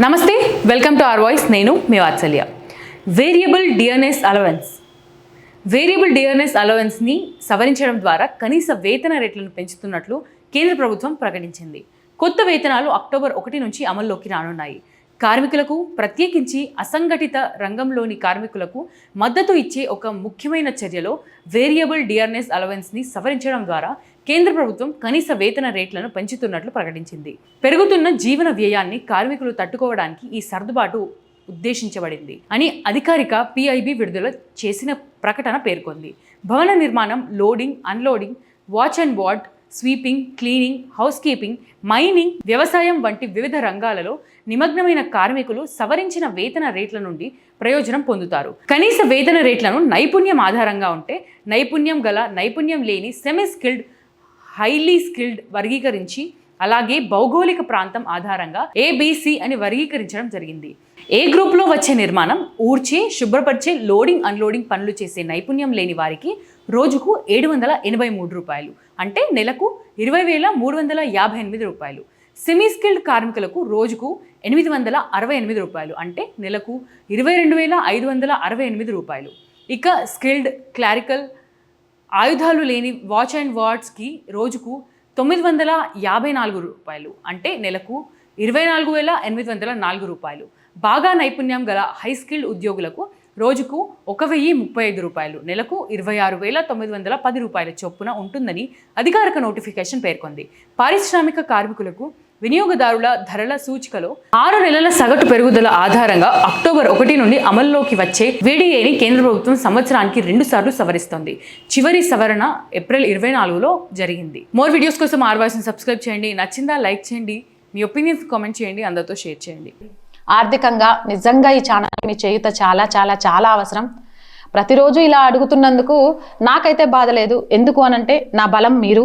నమస్తే welcome to are voice. నేను మీ Vatsalya. Variable dearness allowance. Variable dearness అలవెన్స్ని సవరించడం ద్వారా కనీస వేతన రేట్లను పెంచుతున్నట్లు కేంద్ర ప్రభుత్వం ప్రకటించింది. కొత్త వేతనాలు అక్టోబర్ ఒకటి నుంచి అమల్లోకి రానున్నాయి. కార్మికులకు ప్రత్యేకించి అసంఘటిత రంగంలోని కార్మికులకు మద్దతు ఇచ్చే ఒక ముఖ్యమైన చర్యలో వేరియబుల్ డిఆర్ఎస్ అలవెన్స్ని సవరించడం ద్వారా కేంద్ర ప్రభుత్వం కనీస వేతన రేట్లను పెంచుతున్నట్లు ప్రకటించింది. పెరుగుతున్న జీవన వ్యయాన్ని కార్మికులు తట్టుకోవడానికి ఈ సర్దుబాటు ఉద్దేశించబడింది అని అధికారిక పిఐబి విడుదల చేసిన ప్రకటన పేర్కొంది. భవన నిర్మాణం loading unloading watch and ward sweeping cleaning housekeeping mining వ్యవసాయం వంటి వివిధ రంగాలలో నిమగ్నమైన కార్మికులు సవరించిన వేతన రేట్ల నుండి ప్రయోజనం పొందుతారు. కనీస వేతన రేట్లను నైపుణ్యం ఆధారంగా ఉంటే నైపుణ్యం గల నైపుణ్యం లేని సెమీ స్కిల్డ్ హైలీ స్కిల్డ్ వర్గీకరించి అలాగే భౌగోళిక ప్రాంతం ఆధారంగా ఏబీసీ అని వర్గీకరించడం జరిగింది. ఏ గ్రూప్లో వచ్చే నిర్మాణం? ఊర్చే శుభ్రపరిచే లోడింగ్ అన్లోడింగ్ పనులు చేసే నైపుణ్యం లేని వారికి రోజుకు ఏడు వందల ఎనభై మూడు రూపాయలు. అంటే నెలకు ఇరవై వేల మూడు వందల యాభై ఎనిమిది రూపాయలు. సెమీ స్కిల్డ్ కార్మికులకు రోజుకు ఎనిమిది వందల అరవై ఎనిమిది రూపాయలు అంటే నెలకు ఇరవై రెండు వేల ఐదు వందల అరవై ఎనిమిది రూపాయలు. ఇక స్కిల్డ్ క్లారికల్ ఆయుధాలు లేని వాచ్ అండ్ వార్డ్స్కి రోజుకు తొమ్మిది వందల యాభై నాలుగు రూపాయలు అంటే నెలకు ఇరవై నాలుగు వేల ఎనిమిది వందల నాలుగు రూపాయలు. బాగా నైపుణ్యం గల హై స్కిల్డ్ ఉద్యోగులకు రోజుకు ఒక వెయ్యి ముప్పై ఐదు రూపాయలు నెలకు ఇరవై ఆరు వేల తొమ్మిది వందల పది రూపాయల చొప్పున ఉంటుందని అధికారిక నోటిఫికేషన్ పేర్కొంది. పారిశ్రామిక కార్మికులకు వినియోగదారుల ధరల సూచికలో ఆరు నెలల సగటు పెరుగుదల ఆధారంగా అక్టోబర్ ఒకటి నుండి అమల్లోకి వచ్చే వీడిఏని కేంద్ర ప్రభుత్వం సంవత్సరానికి రెండు సార్లు సవరిస్తోంది. చివరి సవరణ ఏప్రిల్ ఇరవై నాలుగులో జరిగింది. మోర్ వీడియోస్ కోసం ఆర్వాయిస్ని సబ్స్క్రైబ్ చేయండి. నచ్చిందా లైక్ చేయండి. మీ ఒపీనియన్స్ కామెంట్ చేయండి. అందరితో షేర్ చేయండి. ఆర్థికంగా నిజంగా ఈ ఛానల్ మీ చేయుత చాలా చాలా చాలా అవసరం. ప్రతిరోజు ఇలా అడుగుతున్నందుకు నాకైతే బాధ లేదు. ఎందుకు అనంటే నా బలం మీరు.